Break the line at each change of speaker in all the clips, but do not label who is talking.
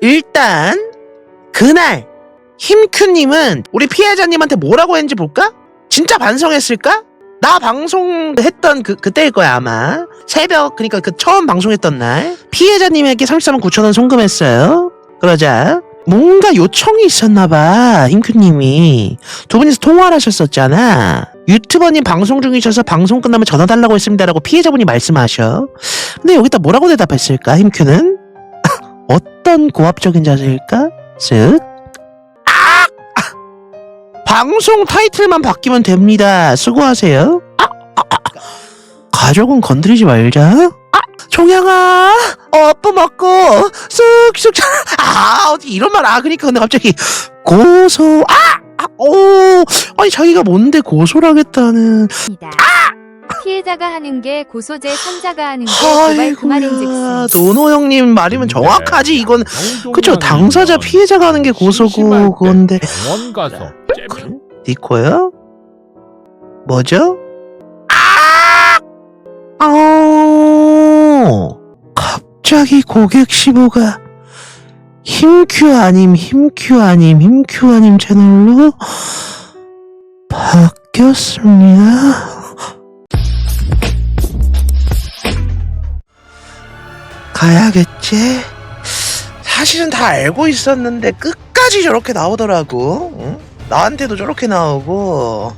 일단 그날 힘큐님은 우리 피해자님한테 뭐라고 했는지 볼까? 진짜 반성했을까? 나 방송했던 그 그때일 거야 아마 새벽 그러니까 그 처음 방송했던 날 피해자님에게 34만 9천 원 송금했어요. 그러자 뭔가 요청이 있었나봐 힘큐님이 두 분이서 통화를 하셨었잖아. 유튜버님 방송 중이셔서 방송 끝나면 전화 달라고 했습니다라고 피해자분이 말씀하셔. 근데 여기다 뭐라고 대답했을까 힘큐는? 어떤 고압적인 자세일까? 쓱. 아! 아! 방송 타이틀만 바뀌면 됩니다. 수고하세요. 아! 아! 아! 가족은 건드리지 말자. 아! 종양아, 어프 먹고 쑥쑥 자. 아 어디 이런 말 아 그러니까 근데 갑자기 고소 아! 아! 오 아니 자기가 뭔데 고소라겠다는
입니다. 피해자가 하는 게 고소제, 삼자가 하는 게 고발 그
아이고야
말인즉슨.
노노 형님 말이면 정확하지 이건 그쵸 당사자 피해자가 하는 게 고소고 그건데
병원 가서?
네 거야? 뭐죠? 아! 아! 갑자기 고객 15가 힘큐 아님 힘큐 아님 힘큐 아님 채널로 바뀌었습니다. 가야겠지? 사실은 다 알고 있었는데 끝까지 저렇게 나오더라고. 응? 나한테도 저렇게 나오고.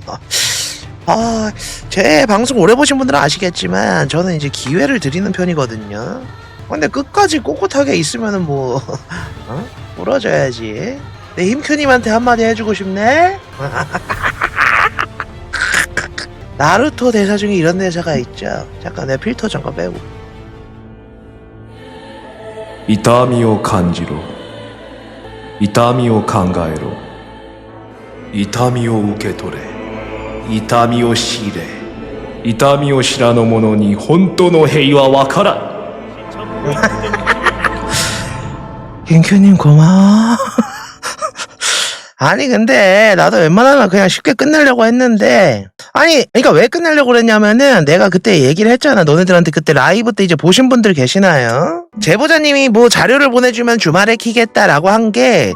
아, 제 방송 오래 보신 분들은 아시겠지만 저는 이제 기회를 드리는 편이거든요. 근데 끝까지 꼿꼿하게 있으면은 뭐 어? 울어줘야지. 내 힘큐님한테 한마디 해주고 싶네. 나루토 대사 중에 이런 대사가 있죠. 잠깐 내 필터 잠깐 빼고.
痛みを感じろ。痛みを考えろ。痛みを受け取れ。痛みを知れ。痛みを知らぬ者に本当の平和わからん。
研究人こんばんは。 아니 근데 나도 웬만하면 그냥 쉽게 끝내려고 했는데 아니 그러니까 왜 끝내려고 그랬냐면은 내가 그때 얘기를 했잖아 너네들한테 그때 라이브 때 이제 보신 분들 계시나요? 제보자님이 뭐 자료를 보내주면 주말에 키겠다라고 한 게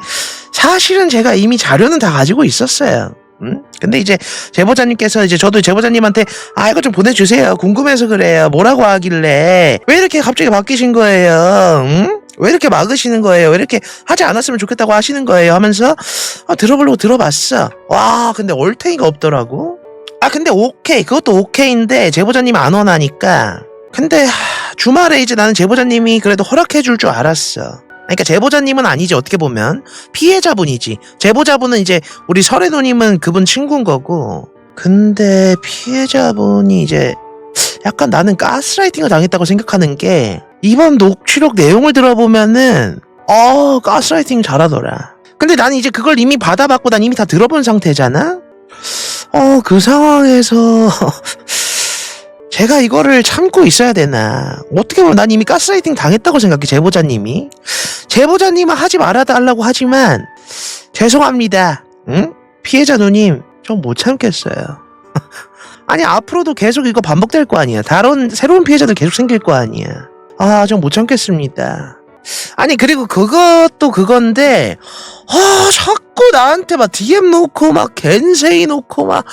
사실은 제가 이미 자료는 다 가지고 있었어요. 음? 근데 이제 제보자님께서 이제 저도 제보자님한테 아 이거 좀 보내주세요 궁금해서 그래요 뭐라고 하길래 왜 이렇게 갑자기 바뀌신 거예요 음? 왜 이렇게 막으시는 거예요? 왜 이렇게 하지 않았으면 좋겠다고 하시는 거예요? 하면서 아, 들어보려고 들어봤어. 와 근데 얼탱이가 없더라고. 아 근데 오케이. 그것도 오케이인데 제보자님이 안 원하니까. 근데 하, 주말에 이제 나는 제보자님이 그래도 허락해 줄 줄 알았어. 그러니까 제보자님은 아니지 어떻게 보면. 피해자분이지. 제보자분은 이제 우리 설혜노님은 그분 친구인 거고. 근데 피해자분이 이제 약간 나는 가스라이팅을 당했다고 생각하는 게 이번 녹취록 내용을 들어보면은 어 가스라이팅 잘하더라 근데 나는 이제 그걸 이미 받아봤고 난 이미 다 들어본 상태잖아 어 그 상황에서 제가 이거를 참고 있어야 되나 어떻게 보면 난 이미 가스라이팅 당했다고 생각해 제보자님이 제보자님은 하지 말아 달라고 하지만 죄송합니다. 응? 피해자 누님 좀 못 참겠어요. 아니 앞으로도 계속 이거 반복될 거 아니야. 다른 새로운 피해자들 계속 생길 거 아니야. 아 좀 못 참겠습니다. 아니 그리고 그것도 그건데 아 자꾸 나한테 막 DM 놓고 막 겐세이 놓고 막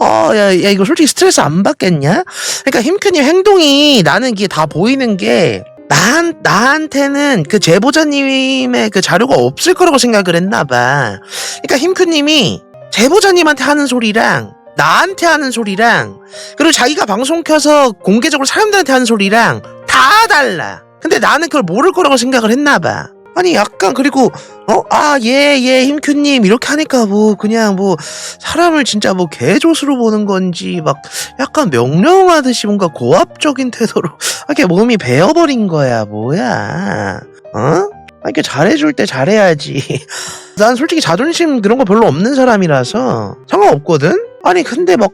어, 야, 야, 이거 솔직히 스트레스 안 받겠냐? 그러니까 힘크님 행동이 나는 이게 다 보이는 게 난, 나한테는 그 제보자님의 그 자료가 없을 거라고 생각을 했나봐. 그러니까 힘크님이 제보자님한테 하는 소리랑 나한테 하는 소리랑 그리고 자기가 방송 켜서 공개적으로 사람들한테 하는 소리랑 다 달라. 근데 나는 그걸 모를 거라고 생각을 했나 봐. 아니 약간 그리고 어 아 예 예 힘큐님 이렇게 하니까 뭐 그냥 뭐 사람을 진짜 뭐 개조수로 보는 건지 막 약간 명령하듯이 뭔가 고압적인 태도로 이렇게 몸이 베어버린 거야 뭐야 어? 이렇게 잘해줄 때 잘해야지 난 솔직히 자존심 그런 거 별로 없는 사람이라서 상관없거든 아니 근데 막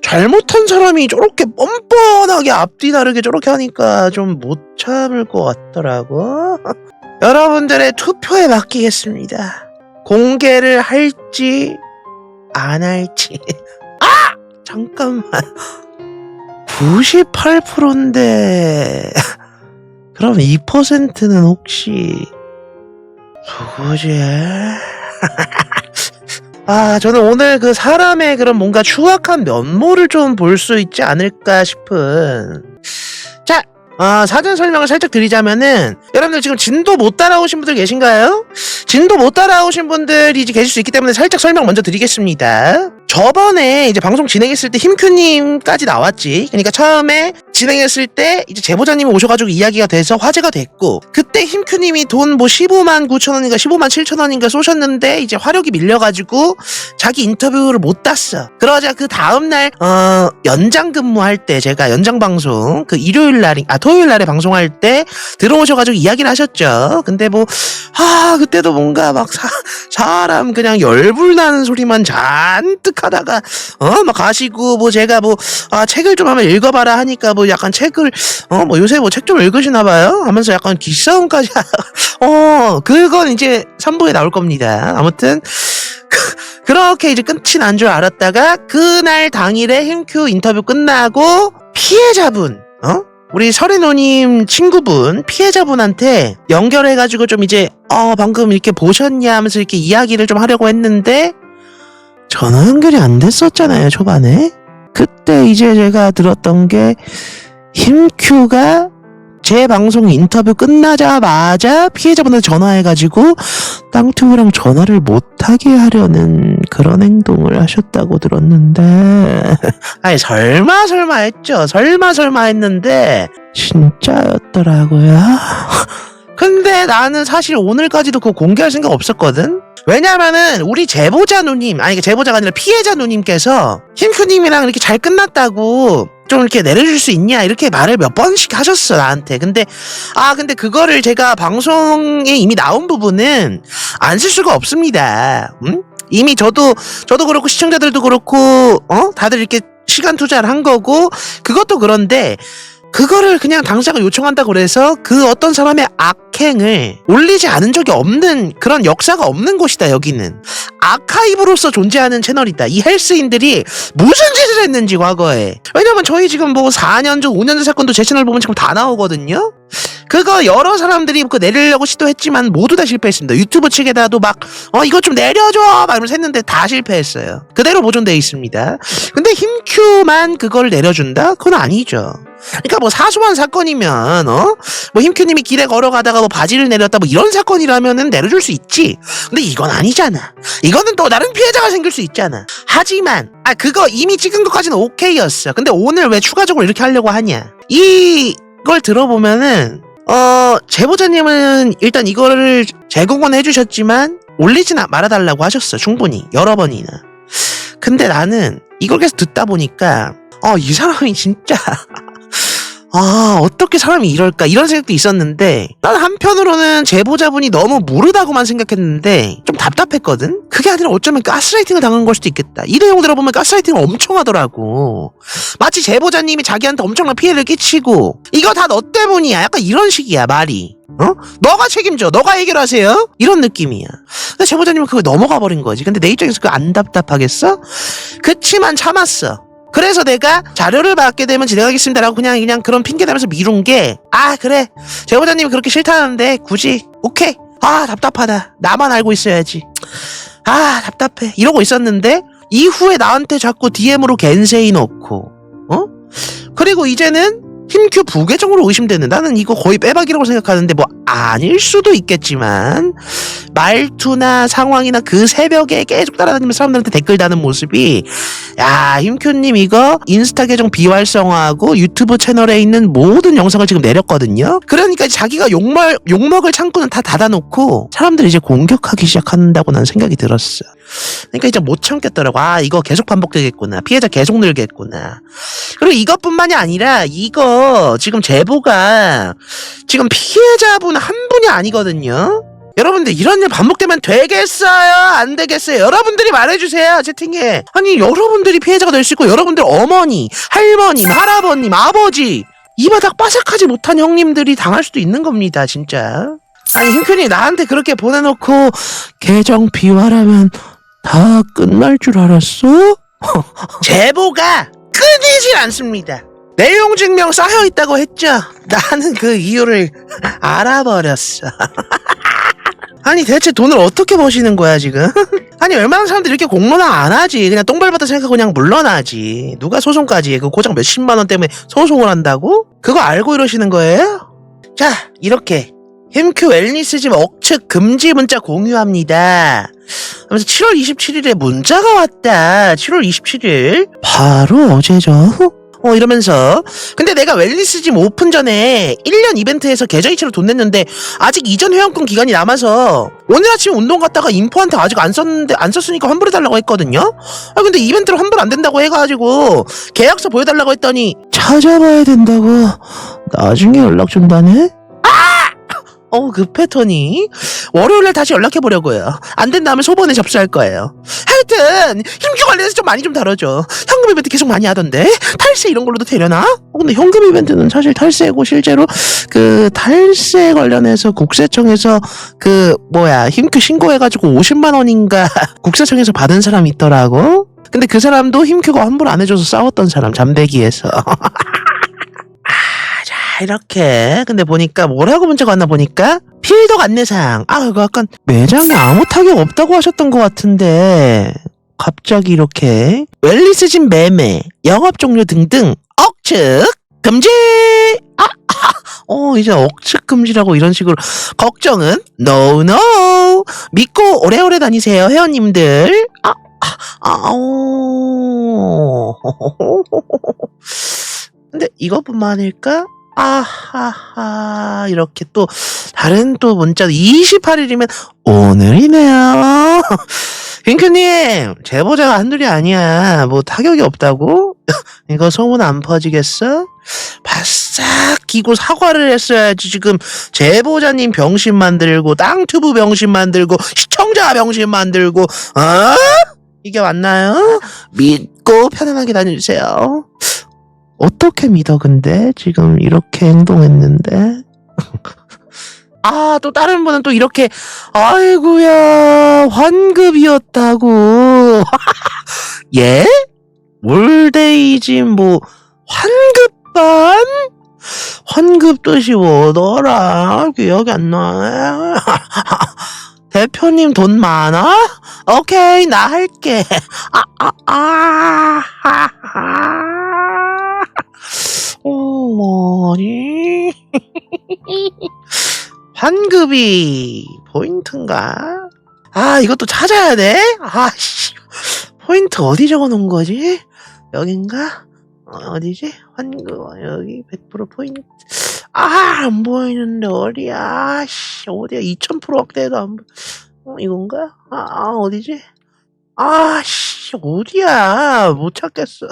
잘못한 사람이 저렇게 뻔뻔하게 앞뒤 다르게 저렇게 하니까 좀 못 참을 것 같더라고. 여러분들의 투표에 맡기겠습니다. 공개를 할지 안 할지. 아! 잠깐만. 98%인데. 그럼 2%는 혹시 누구지? 아, 저는 오늘 그 사람의 그런 뭔가 추악한 면모를 좀 볼 수 있지 않을까 싶은. 자, 아, 사전 설명을 살짝 드리자면은, 여러분들 지금 진도 못 따라오신 분들 계신가요? 진도 못 따라오신 분들이 이제 계실 수 있기 때문에 살짝 설명 먼저 드리겠습니다. 저번에 이제 방송 진행했을 때 힘큐님까지 나왔지. 그러니까 처음에 진행했을 때 이제 제보자님이 오셔가지고 이야기가 돼서 화제가 됐고, 그때 힘큐님이 돈 뭐 15만 9천 원인가 15만 7천 원인가 쏘셨는데 이제 화력이 밀려가지고 자기 인터뷰를 못 땄어. 그러자 그 다음날, 어, 연장 근무할 때 제가 연장 방송, 그 일요일 날이, 아, 토요일 날에 방송할 때 들어오셔가지고 이야기를 하셨죠. 근데 뭐, 아, 그때도 뭔가 막 사, 사람 그냥 열불 나는 소리만 잔뜩 하다가, 어, 막 가시고, 뭐 제가 뭐, 아, 책을 좀 한번 읽어봐라 하니까 뭐 약간 책을, 어, 뭐 요새 뭐 책 좀 읽으시나 봐요? 하면서 약간 기싸움까지, 어, 그건 이제 3부에 나올 겁니다. 아무튼, 그, 그렇게 이제 끝이 난 줄 알았다가, 그날 당일에 힘큐 인터뷰 끝나고, 피해자분, 어? 우리 설인호님 친구분, 피해자분한테 연결해가지고 좀 이제, 어, 방금 이렇게 보셨냐 하면서 이렇게 이야기를 좀 하려고 했는데, 전화 연결이 안 됐었잖아요, 초반에. 그때 이제 제가 들었던 게, 힘큐가 제 방송 인터뷰 끝나자마자 피해자분한테 전화해가지고 땅튜브랑 전화를 못하게 하려는 그런 행동을 하셨다고 들었는데. 아니 설마 설마 했죠. 설마 설마 했는데 진짜였더라고요. 근데 나는 사실 오늘까지도 그거 공개할 생각 없었거든 왜냐면은 우리 제보자 누님 아니 제보자가 아니라 피해자 누님께서 힘큐님이랑 이렇게 잘 끝났다고 좀 이렇게 내려줄 수 있냐 이렇게 말을 몇 번씩 하셨어 나한테. 근데 아 근데 그거를 제가 방송에 이미 나온 부분은 안 쓸 수가 없습니다. 음? 이미 저도 저도 그렇고 시청자들도 그렇고 어? 다들 이렇게 시간 투자를 한 거고 그것도 그런데 그거를 그냥 당사가 요청한다고 그래서 그 어떤 사람의 악행을 올리지 않은 적이 없는 그런 역사가 없는 곳이다 여기는. 아카이브로서 존재하는 채널이다. 이 헬스인들이 무슨 짓을 했는지 과거에. 왜냐면 저희 지금 뭐 4년 전 5년 전 사건도 제 채널 보면 지금 다 나오거든요 그거 여러 사람들이 그 내리려고 시도했지만 모두 다 실패했습니다 유튜브 측에다도 막 어 이거 좀 내려줘 막 이러면서 했는데 다 실패했어요 그대로 보존되어 있습니다 근데 힘큐만 그걸 내려준다? 그건 아니죠 그러니까 뭐 사소한 사건이면 어? 뭐 힘큐님이 길에 걸어가다가 뭐 바지를 내렸다 뭐 이런 사건이라면은 내려줄 수 있지. 근데 이건 아니잖아. 이거는 또 다른 피해자가 생길 수 있잖아. 하지만 아 그거 이미 찍은 것까지는 오케이였어. 근데 오늘 왜 추가적으로 이렇게 하려고 하냐? 이걸 들어보면은 어 제보자님은 일단 이거를 제공은 해주셨지만 올리진 말아달라고 하셨어 충분히 여러 번이나. 근데 나는 이걸 계속 듣다 보니까 어 이 사람이 진짜 아, 어떻게 사람이 이럴까? 이런 생각도 있었는데, 난 한편으로는 제보자분이 너무 무르다고만 생각했는데, 좀 답답했거든? 그게 아니라 어쩌면 가스라이팅을 당한 걸 수도 있겠다. 이 내용 들어보면 가스라이팅을 엄청 하더라고. 마치 제보자님이 자기한테 엄청난 피해를 끼치고, 이거 다 너 때문이야. 약간 이런 식이야, 말이. 어? 너가 책임져. 너가 해결하세요. 이런 느낌이야. 근데 제보자님은 그걸 넘어가 버린 거지. 근데 내 입장에서 그거 안 답답하겠어? 그치만 참았어. 그래서 내가 자료를 받게 되면 진행하겠습니다라고 그냥 그냥 그런 핑계 대면서 미룬 게 아 그래. 제보자님이 그렇게 싫다는데 굳이 오케이. 아 답답하다. 나만 알고 있어야지. 아 답답해. 이러고 있었는데 이후에 나한테 자꾸 DM으로 겐세이 넣고 어? 그리고 이제는 힘큐 부계정으로 의심되는 나는 이거 거의 빼박이라고 생각하는데 뭐 아닐 수도 있겠지만 말투나 상황이나 그 새벽에 계속 따라다니면서 사람들한테 댓글 다는 모습이 야 힘큐님 이거 인스타 계정 비활성화하고 유튜브 채널에 있는 모든 영상을 지금 내렸거든요? 그러니까 자기가 욕먹, 욕먹을 창구는 다 닫아놓고 사람들이 이제 공격하기 시작한다고 난 생각이 들었어. 그러니까 이제 못 참겠더라고. 아 이거 계속 반복되겠구나. 피해자 계속 늘겠구나. 그리고 이것뿐만이 아니라 이거 지금 제보가 지금 피해자분 한 분이 아니거든요 여러분들 이런 일 반복되면 되겠어요? 안 되겠어요? 여러분들이 말해주세요 채팅에 아니 여러분들이 피해자가 될 수 있고 여러분들 어머니 할머님 할아버님 아버지 이 바닥 바삭하지 못한 형님들이 당할 수도 있는 겁니다 진짜 아니 힘편이 나한테 그렇게 보내놓고 계정 비화라면 다 끝날 줄 알았어? 제보가 끊이질 않습니다 내용 증명 쌓여 있다고 했죠 나는 그 이유를 알아버렸어 아니 대체 돈을 어떻게 버시는 거야 지금? 아니 웬만한 사람들이 이렇게 공론화 안 하지 그냥 똥 밟았다 생각하고 그냥 물러나지 누가 소송까지 해? 그 고작 몇십만 원 때문에 소송을 한다고? 그거 알고 이러시는 거예요? 자 이렇게 힘큐 웰니스집 억측 금지 문자 공유합니다 하면서 7월 27일에 문자가 왔다 7월 27일 바로 어제죠 어 이러면서 근데 내가 웰니스 짐 오픈 전에 1년 이벤트에서 계좌이체로 돈 냈는데 아직 이전 회원권 기간이 남아서 오늘 아침 운동 갔다가 인포한테 아직 안 썼는데 안 썼으니까 환불해 달라고 했거든요. 아 근데 이벤트로 환불 안 된다고 해가지고 계약서 보여달라고 했더니 찾아봐야 된다고 나중에 연락 준다네. 아! 어 급했더니 월요일날 다시 연락해 보려고요. 안 된다면 소번에 접수할 거예요. 하여튼 힘주 관련해서 좀 많이 좀 다뤄줘. 현금 이벤트 계속 많이 하던데 탈세 이런 걸로도 되려나? 어, 근데 현금 이벤트는 사실 탈세고 실제로 그 탈세 관련해서 국세청에서 그 뭐야 힘큐 신고해가지고 50만 원인가 국세청에서 받은 사람이 있더라고. 근데 그 사람도 힘큐가 환불 안 해줘서 싸웠던 사람 잠대기에서. 아, 자 이렇게. 근데 보니까 뭐라고 문자가 왔나 보니까 필덕 안내사항. 아 이거 약간 매장에 아무 타격 없다고 하셨던 것 같은데. 갑자기 이렇게. 웰리스진 매매 영업 종료 등등 억측 금지! 아, 아, 어 이제 억측 금지라고 이런 식으로. 걱정은 no no. 믿고 오래오래 다니세요 회원님들. 아, 아, 아 오. 근데 이것뿐만일까? 아하하 이렇게 또 다른 또 문자도 28일이면 오늘이네요. 핑크님 제보자가 한둘이 아니야. 뭐 타격이 없다고? 이거 소문 안 퍼지겠어? 바싹 기고 사과를 했어야지 지금 제보자님 병신 만들고 땅튜브 병신 만들고 시청자 병신 만들고 어? 이게 맞나요? 믿고 편안하게 다녀주세요. 어떻게 믿어 근데 지금 이렇게 행동했는데 아 또 다른 분은 또 이렇게 아이구야 환급이었다고 예? 올데이짐 뭐 환급반? 환급 뜻이 뭐더라 기억이 안 나. 대표님 돈 많아? 오케이 나 할게. 아 아 아. 아, 아. 어머니 환급이 포인트인가? 아 이것도 찾아야 돼? 아 씨 포인트 어디 적어 놓은 거지? 여긴가? 어, 어디지? 환급 여기 100% 포인트 아 안 보이는데 어디야? 씨 어디야? 2000% 확대해도 안 보. 어 이건가? 아, 아 어디지? 아 씨 어디야? 못 찾겠어.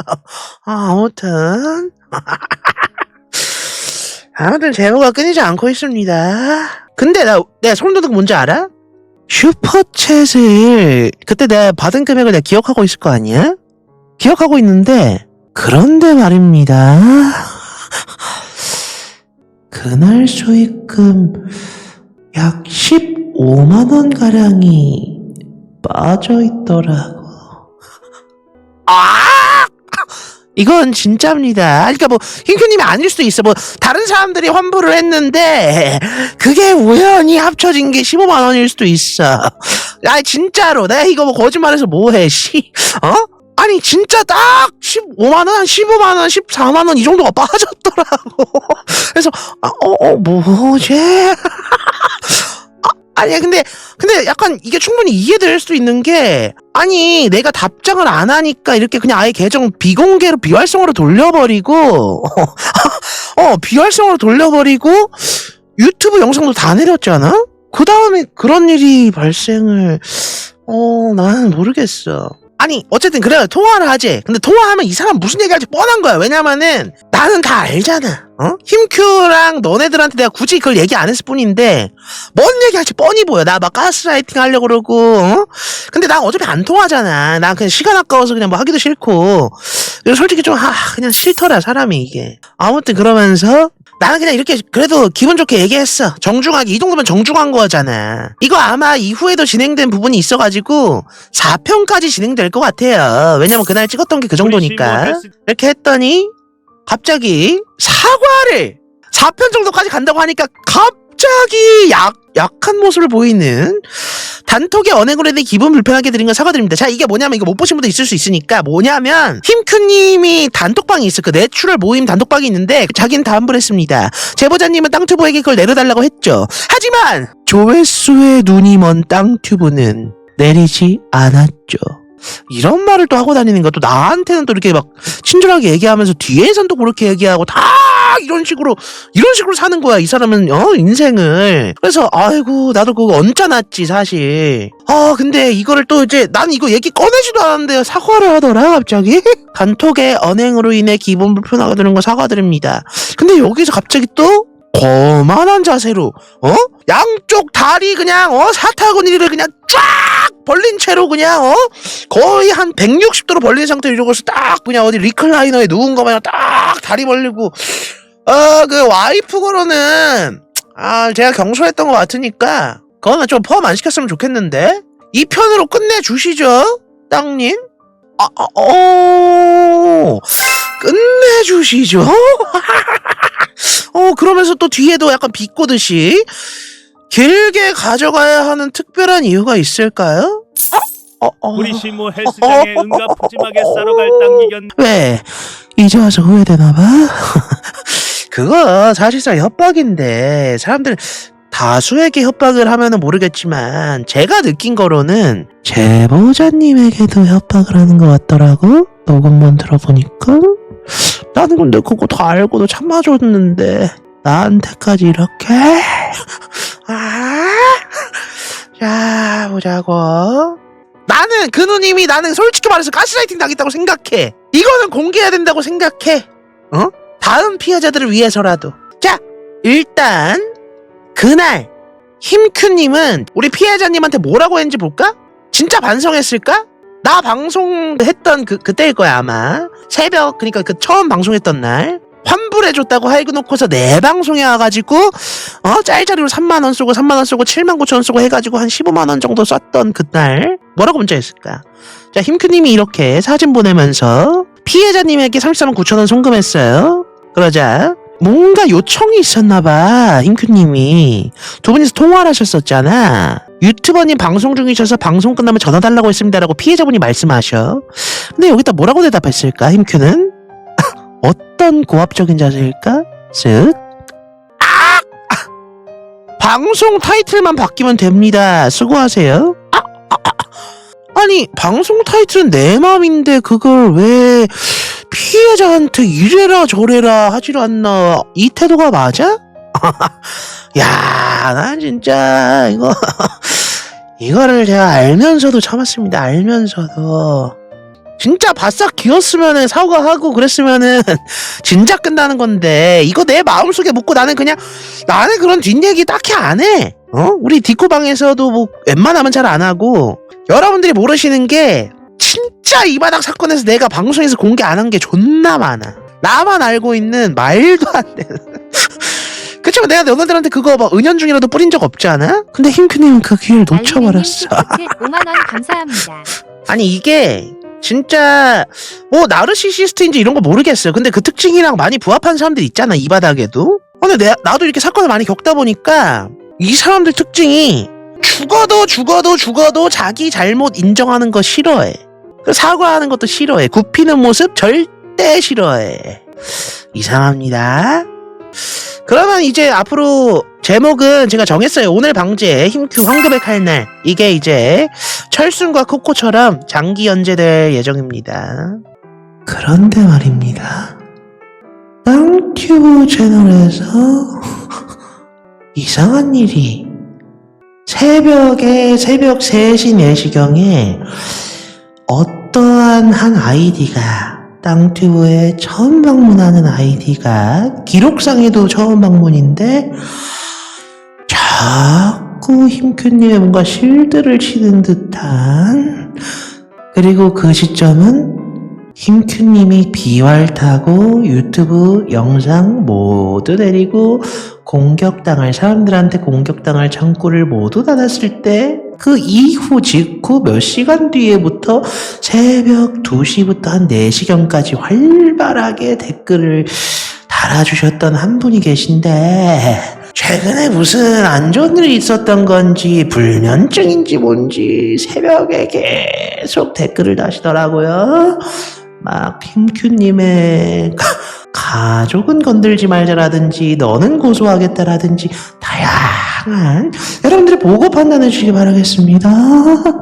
아, 아무튼 아무튼 제보가 끊이지 않고 있습니다. 근데 나 내가 소름 돋는 거 뭔지 알아? 슈퍼챗을 그때 내가 받은 금액을 내가 기억하고 있을 거 아니야? 기억하고 있는데 그런데 말입니다. 그날 수익금 약 15만 원 가량이 빠져 있더라고. 아! 이건 진짜입니다. 그러니까 뭐 흰큐님이 아닐 수도 있어. 뭐 다른 사람들이 환불을 했는데 그게 우연히 합쳐진 게 15만 원일 수도 있어. 아 진짜로 내가 이거 뭐 거짓말해서 뭐해? 씨, 어? 아니 진짜 딱 15만 원, 한 15만 원, 14만 원 이 정도가 빠졌더라고. 그래서 아, 어, 어 뭐지? 아니 근데 근데 약간 이게 충분히 이해될 수 있는 게 아니 내가 답장을 안 하니까 이렇게 그냥 아예 계정 비공개로 비활성으로 돌려버리고 어 비활성으로 돌려버리고 유튜브 영상도 다 내렸잖아? 그 다음에 그런 일이 발생을 어 나는 모르겠어 아니 어쨌든 그래 통화를 하지. 근데 통화하면 이 사람 무슨 얘기할지 뻔한 거야. 왜냐면은 나는 다 알잖아. 어? 힘큐랑 너네들한테 내가 굳이 그걸 얘기 안 했을 뿐인데 뭔 얘기할지 뻔히 보여. 나 막 가스라이팅 하려고 그러고 어? 근데 나 어차피 안 통하잖아. 나 그냥 시간 아까워서 그냥 뭐 하기도 싫고. 솔직히 좀 아, 그냥 싫더라 사람이 이게. 아무튼 그러면서 나는 그냥 이렇게 그래도 기분 좋게 얘기했어. 정중하게 이 정도면 정중한 거잖아. 이거 아마 이후에도 진행된 부분이 있어가지고 4편까지 진행될 것 같아요. 왜냐면 그날 찍었던 게 그 정도니까. 이렇게 했더니 갑자기 사과를 4편 정도까지 간다고 하니까 갑자기 약, 약한 모습을 보이는 단톡의 언행으로 인해 기분 불편하게 드린 건 사과드립니다. 자, 이게 뭐냐면 이거 못 보신 분도 있을 수 있으니까 뭐냐면 힘큐님이 단톡방이 있어. 그 내추럴 모임 단톡방이 있는데 자기는 다 환불했습니다. 제보자님은 땅튜브에게 그걸 내려달라고 했죠. 하지만 조회수에 눈이 먼 땅튜브는 내리지 않았죠. 이런 말을 또 하고 다니는 것도 나한테는 또 이렇게 막 친절하게 얘기하면서 뒤에선 또 그렇게 얘기하고 다 이런 식으로 이런 식으로 사는 거야 이 사람은 어 인생을. 그래서 아이고 나도 그거 얹어놨지 사실. 아 근데 이거를 또 이제 난 이거 얘기 꺼내지도 않았는데 사과를 하더라 갑자기. 단톡의 언행으로 인해 기분 불편하게 되는 거 사과드립니다. 근데 여기서 갑자기 또 거만한 자세로 어? 양쪽 다리 그냥 어? 사타구니를 그냥 쫙 벌린 채로 그냥 어? 거의 한 160도로 벌린 상태로 이러고서 딱 그냥 어디 리클라이너에 누운 거 마냥 딱 다리 벌리고 어 그 와이프 거로는 아 제가 경솔했던 것 같으니까 그거는 좀 포함 안 시켰으면 좋겠는데 이 편으로 끝내 주시죠 땅님 아, 아, 어 끝내 주시죠 어 그러면서 또 뒤에도 약간 비꼬듯이 길게 가져가야 하는 특별한 이유가 있을까요? 어, 어,
우리 시모 헬스장에 응가 푸짐하게 싸러 갈 당기견
왜? 이제 와서 후회되나 봐? 그거 사실상 협박인데, 사람들 다수에게 협박을 하면은 모르겠지만, 제가 느낀 거로는, 제보자님에게도 협박을 하는 것 같더라고? 녹음만 들어보니까? 나는 근데 그거 다 알고도 참아줬는데, 나한테까지 이렇게? 아, 자, 보자고. 나는 그 누님이 나는 솔직히 말해서 가스라이팅 당했다고 생각해. 이거는 공개해야 된다고 생각해. 어? 다음 피해자들을 위해서라도. 자, 일단 그날 힘큐님은 우리 피해자님한테 뭐라고 했는지 볼까? 진짜 반성했을까? 나 방송했던 그 그때일 거야 아마 새벽 그러니까 그 처음 방송했던 날 환불해줬다고 해놓고서 내 방송에 와가지고 어 짤짤이로 3만 원 쓰고 3만 원 쓰고 7만 9천 원 쓰고 해가지고 한 15만 원 정도 썼던 그날 뭐라고 문자했을까? 자 힘큐님이 이렇게 사진 보내면서 피해자님에게 33만 9천 원 송금했어요. 그러자 뭔가 요청이 있었나봐 힘큐님이 두 분이서 통화를 하셨었잖아. 유튜버님 방송 중이셔서 방송 끝나면 전화 달라고 했습니다라고 피해자분이 말씀하셔. 근데 여기다 뭐라고 대답했을까 힘큐는? 어떤 고압적인 자세일까? 쓱. 아! 아! 방송 타이틀만 바뀌면 됩니다. 수고하세요. 아! 아! 아! 아니, 방송 타이틀은 내 맘인데 그걸 왜 피해자한테 이래라 저래라 하지를 않나. 이 태도가 맞아? 야, 난 진짜 이거 이거를 제가 알면서도 참았습니다. 알면서도. 진짜 바싹 기었으면은 사과하고 그랬으면은 진작 끝나는 건데 이거 내 마음속에 묻고 나는 그냥 나는 그런 뒷얘기 딱히 안 해. 어? 우리 디코방에서도 뭐 웬만하면 잘 안 하고 여러분들이 모르시는 게 진짜 이 바닥 사건에서 내가 방송에서 공개 안 한 게 존나 많아. 나만 알고 있는 말도 안 되는. 그치만 내가 너네들한테 그거 막 은연중이라도 뿌린 적 없잖아? 근데 힘크님은 그 기회를 놓쳐버렸어.
5만 원 감사합니다.
아니 이게 진짜 뭐 나르시시스트인지 이런 거 모르겠어요. 근데 그 특징이랑 많이 부합한 사람들 있잖아 이 바닥에도. 근데 내, 나도 이렇게 사건을 많이 겪다 보니까 이 사람들 특징이 죽어도 죽어도 죽어도 자기 잘못 인정하는 거 싫어해. 그리고 사과하는 것도 싫어해. 굽히는 모습 절대 싫어해. 이상합니다. 그러면 이제 앞으로 제목은 제가 정했어요. 오늘 방제 힘큐 황급의 칼날. 이게 이제 철순과 코코처럼 장기 연재될 예정입니다. 그런데 말입니다. 땅튜브 채널에서 이상한 일이 새벽에 새벽 3시 4시경에 어떠한 한 아이디가 땅튜브에 처음 방문하는 아이디가 기록상에도 처음 방문인데 자꾸 힘큐님의 뭔가 실드를 치는 듯한 그리고 그 시점은 힘큐님이 비활 타고 유튜브 영상 모두 내리고 공격당할 사람들한테 공격당할 창구를 모두 닫았을 때 그 이후 직후 몇 시간 뒤에부터 새벽 2시부터 한 4시경까지 활발하게 댓글을 달아주셨던 한 분이 계신데 최근에 무슨 안 좋은 일이 있었던 건지 불면증인지 뭔지 새벽에 계속 댓글을 다시더라고요. 막 힘큐님의 가족은 건들지 말자라든지 너는 고소하겠다라든지 다양한 여러분들이 보고 판단해 주시기 바라겠습니다.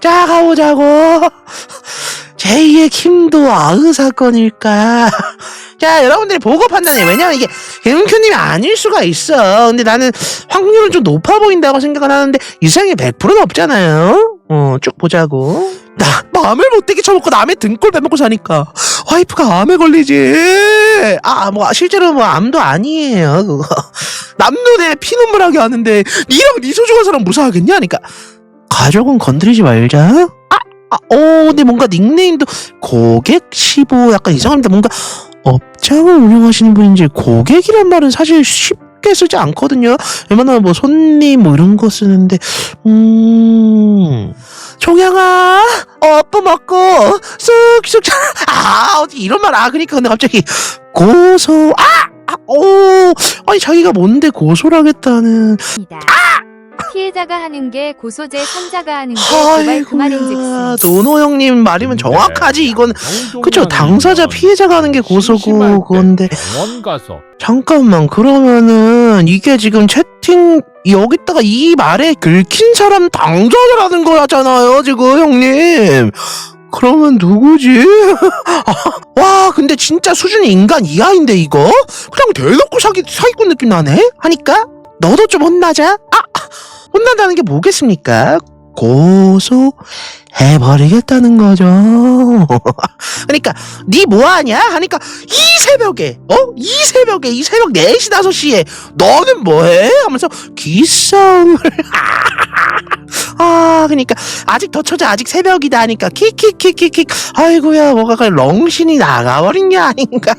자 가보자고. 제2의 킴도 아으 사건일까? 자, 여러분들이 보고 판단해. 왜냐면 이게 김큐님이 아닐 수가 있어. 근데 나는 확률은 좀 높아 보인다고 생각을 하는데 이상하게 100%는 없잖아요. 어, 쭉 보자고. 나 마음을 못되게 쳐먹고 남의 등골 빼먹고 사니까 와이프가 암에 걸리지. 아, 뭐 실제로 뭐 암도 아니에요. 그거 남 눈에 피눈물하게 하는데 니랑 니 소중한 사람 무사하겠냐? 그러니까 가족은 건드리지 말자. 아, 아, 어, 근데 뭔가 닉네임도 고객 15 약간 이상합니다. 뭔가 업장을 운영하시는 분인지 고객이란 말은 사실 쉽게 쓰지 않거든요. 웬만하면 뭐 손님 뭐 이런 거 쓰는데 음 종양아 어프 먹고 쑥쑥 아 어디 이런 말 아 그러니까 근데 갑자기 고소 아! 아, 오, 아니 자기가 뭔데 고소를 하겠다는
입니다. 피해자가 하는 게 고소제, 삼자가 하는 게 고발 그
아이고야.
말인즉슨.
노노 형님 말이면 정확하지. 이건 그쵸? 당사자 피해자가 하는 게 고소고 그건데.
병원 가서
잠깐만. 그러면은 이게 지금 채팅 여기다가 이 말에 긁힌 사람 당사자라는 거잖아요 지금 형님. 그러면 누구지? 아, 와 근데 진짜 수준이 인간 이하인데 이거? 그냥 대놓고 사기, 사기꾼 느낌 나네? 하니까 너도 좀 혼나자. 아 혼난다는 게 뭐겠습니까? 고소 해버리겠다는 거죠. 그러니까 니 뭐하냐? 하니까 이 새벽에 어? 이 새벽에 이 새벽 4시 5시에 너는 뭐해? 하면서 기싸움을 아 그러니까 아직 더 쳐져 아직 새벽이다 하니까 킥킥킥킥킥. 아이고야 뭐가 그 렁신이 나가버린 게 아닌가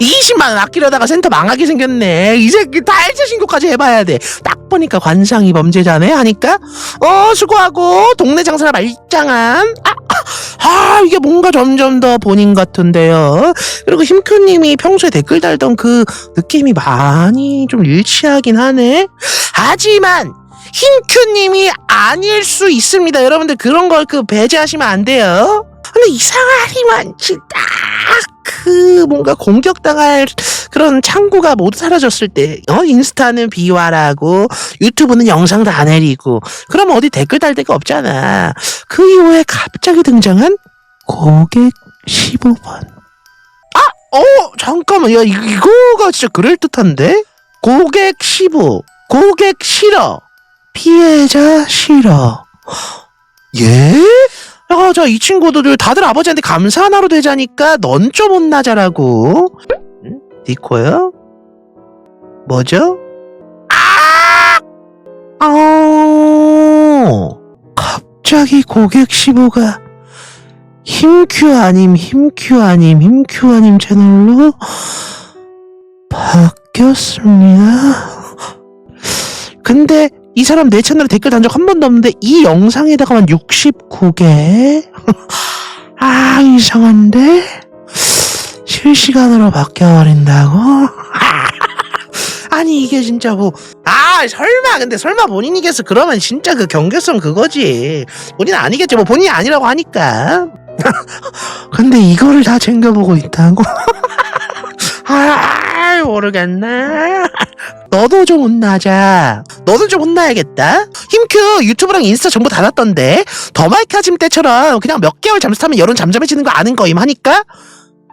20만원 아끼려다가 센터 망하게 생겼네. 이 새끼 탈세 신고까지 해봐야 돼 딱 보니까 관상이 범죄자네 하니까. 어 수고하고 동네 장사를 말짱한 아, 아, 아 이게 뭔가 점점 더 본인 같은데요. 그리고 힘큐님이 평소에 댓글 달던 그 느낌이 많이 좀 일치하긴 하네. 하지만 힘큐님이 아닐 수 있습니다. 여러분들 그런 걸 그 배제하시면 안 돼요. 근데 이상하리만 딱 그 뭔가 공격당할 그런 창구가 모두 사라졌을 때, 어, 인스타는 비화라고, 유튜브는 영상도 안 내리고, 그러면 어디 댓글 달 데가 없잖아. 그 이후에 갑자기 등장한 고객 15번. 아, 어, 잠깐만, 야, 이- 이거가 진짜 그럴듯한데? 고객 15, 고객 싫어, 피해자 싫어. 예? 야, 자, 이 친구들 다들 아버지한테 감사한 하루 되자니까 넌 좀 혼나자라고. 응? 니코요? 뭐죠? 아! 아! 갑자기 고객 15가 힘큐 아님 힘큐 아님 힘큐 아님 채널로 바뀌었습니다. 근데 이 사람 내 채널에 댓글 단 적 한 번도 없는데 이 영상에다가만 69개? 아 이상한데? 실시간으로 바뀌어버린다고? 아니 이게 진짜 뭐 아 설마 근데 설마 본인이겠어 그러면 진짜 그 경계성 그거지 본인 아니겠지 뭐 본인이 아니라고 하니까 근데 이거를 다 챙겨보고 있다고? 아 모르겠네 너도 좀 혼나자. 너도 좀 혼나야겠다. 힘큐 유튜브랑 인스타 전부 닫았던데. 더마이카짐 때처럼 그냥 몇 개월 잠수타면 여론 잠잠해지는 거 아는 거임 하니까.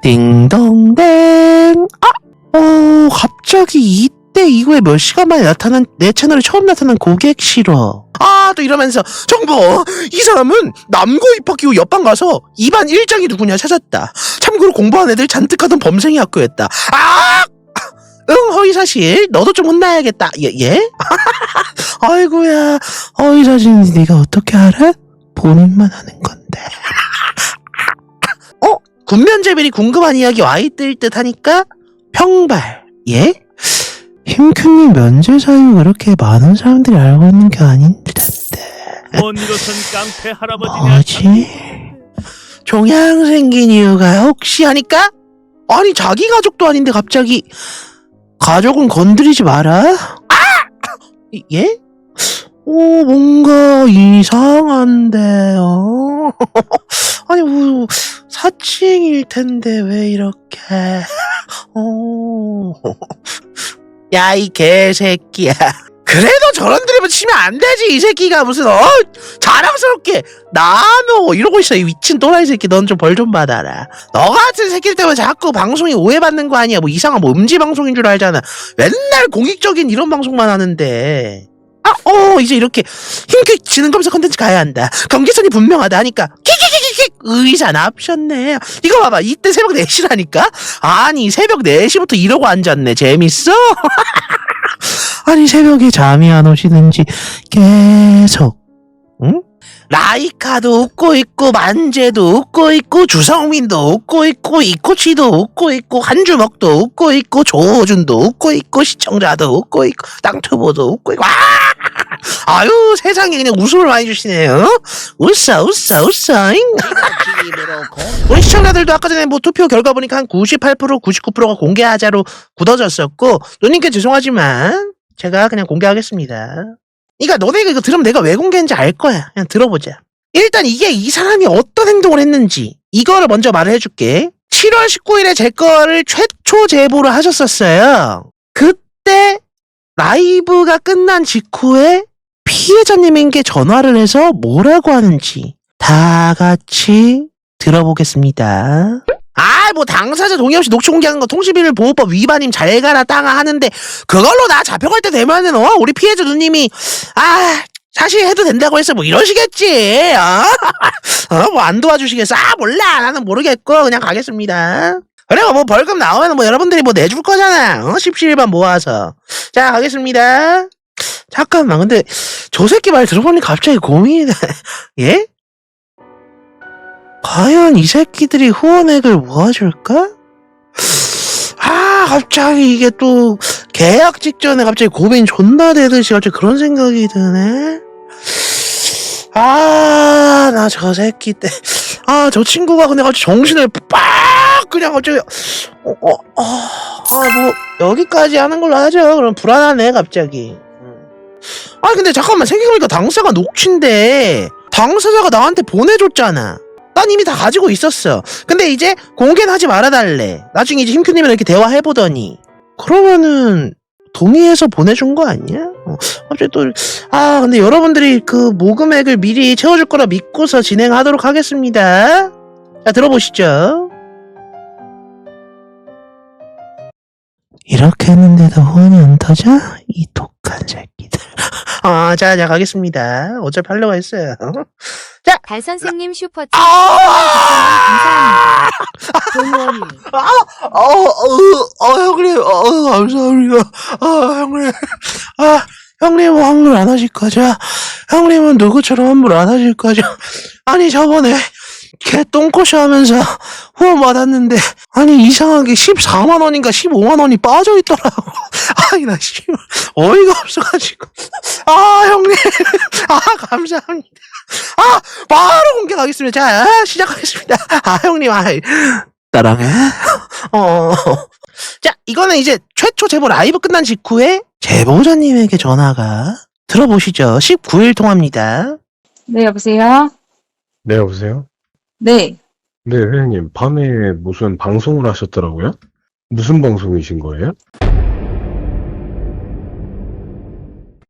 띵동댕. 아! 어 갑자기 이때 이후에 몇 시간 만에 나타난 내 채널에 처음 나타난 고객 싫어. 아 또 이러면서. 정보! 이 사람은 남고 입학 이후 옆방 가서 입안 일장이 누구냐 찾았다. 참고로 공부한 애들 잔뜩 하던 범생이 학교였다. 아! 응 허위사실 너도 좀 혼나야겠다 예? 예? 아이고야 허위사실 네가 어떻게 알아? 본인만 하는 건데 어? 군면제비리 궁금한 이야기 와있을 듯 하니까 평발 예? 힘큐님 면제 사유 그렇게 많은 사람들이 알고 있는 게 아닌 듯한데
뭔 이렇선 깡패 할아버지냐
뭐지? 종양 생긴 이유가 혹시 하니까? 아니 자기 가족도 아닌데 갑자기 가족은 건드리지 마라. 아! 이- 예? 오, 뭔가 이상한데요. 아니, 뭐, 사칭일 텐데, 왜 이렇게. 어. 야, 이 개새끼야. 그래도 저런 드립을 치면 안 되지, 이 새끼가 무슨, 어? 자랑스럽게, 나노! 이러고 있어, 이 미친 또라이 새끼. 넌 좀 벌 좀 받아라. 너 같은 새끼들 때문에 자꾸 방송이 오해받는 거 아니야. 뭐 이상한 뭐 음지 방송인 줄 알잖아. 맨날 공익적인 이런 방송만 하는데. 아, 어, 이제 이렇게 힘께 지능 검사 컨텐츠 가야 한다. 경계선이 분명하다 하니까 킥킥킥킥 의사 납셨네. 이거 봐봐. 이때 새벽 4시라니까? 아니, 새벽 4시부터 이러고 앉았네. 재밌어? 아니, 새벽에 잠이 안 오시는지 계속. 응? 라이카도 웃고 있고 만재도 웃고 있고 주성민도 웃고 있고 이코치도 웃고 있고 한주먹도 웃고 있고 조준도 웃고 있고 시청자도 웃고 있고 땅투보도 웃고 있고 아! 아유 세상에 그냥 웃음을 많이 주시네요 웃어 웃어 웃어 잉? 우리 시청자들도 아까 전에 뭐 투표 결과 보니까 한 98% 99%가 공개하자로 굳어졌었고 누님께 죄송하지만 제가 그냥 공개하겠습니다 그러니까 너네가 이거 들으면 내가 왜 공개했는지 알 거야. 그냥 들어보자. 일단 이게 이 사람이 어떤 행동을 했는지 이거를 먼저 말을 해줄게. 7월 19일에 제 거를 최초 제보를 하셨었어요. 그때 라이브가 끝난 직후에 피해자님에게 전화를 해서 뭐라고 하는지 다 같이 들어보겠습니다. 아, 뭐 당사자 동의 없이 녹취 공개하는 거 통신비밀 보호법 위반임 잘 가라 땅아 하는데 그걸로 나 잡혀갈 때 되면은 어? 우리 피해자 누님이 아 사실 해도 된다고 해서 뭐 이러시겠지 어뭐 안 도와주시겠어? 아 몰라. 나는 모르겠고 그냥 가겠습니다. 그리고 뭐 벌금 나오면 뭐 여러분들이 뭐 내줄 거잖아. 어? 17반 모아서. 자 가겠습니다. 잠깐만. 근데 저 새끼 말 들어보니 갑자기 고민이 돼. 예? 과연 이 새끼들이 후원액을 모아줄까? 아, 갑자기 이게 또 계약 직전에 갑자기 고민 존나 되듯이 갑자기 그런 생각이 드네. 아, 나 저 새끼 때, 아, 저 친구가 근데 갑자기 정신을 빡! 그냥 갑자기, 어, 어, 어, 아, 뭐, 여기까지 하는 걸로 하죠. 그럼 불안하네, 갑자기. 아, 근데 잠깐만, 생각해보니까 당사가 녹취인데, 당사자가 나한테 보내줬잖아. 난 이미 다 가지고 있었어. 근데 이제 공개는 하지 말아달래. 나중에 이제 힘큐님이랑 이렇게 대화해보더니. 그러면은, 동의해서 보내준 거 아니야? 어, 갑자기 또, 아, 근데 여러분들이 그 모금액을 미리 채워줄 거라 믿고서 진행하도록 하겠습니다. 자, 들어보시죠. 이렇게 했는데도 후원이 안 터져? 이 독한 새끼들. 아, 자, 자, 가겠습니다. 어차피 하려고 했어요.
달 선생님 슈퍼챗
아!
감사합니다. 동원이
어, 어, 어, 형님, 어, 감사합니다. 아, 형님. 아, 형님은 환불 안 하실 거죠? 형님은 누구처럼 환불 안 하실 거죠? 아니, 저번에 개 똥꼬시 하면서 후원 받았는데, 아니, 이상하게 14만 원인가 15만 원이 빠져 있더라고. 아니, 나 씨, 어이가 없어가지고. 아, 형님. 아, 감사합니다. 아, 바로 공개하겠습니다. 자, 아, 시작하겠습니다. 아, 형님, 아, 따랑해. 어. 자, 이거는 이제 최초 제보 라이브 끝난 직후에 제보자님에게 전화가 들어보시죠. 19일 통화입니다.
네, 여보세요?
네, 여보세요?
네,
네, 회장님, 밤에 무슨 방송을 하셨더라고요? 무슨 방송이신 거예요?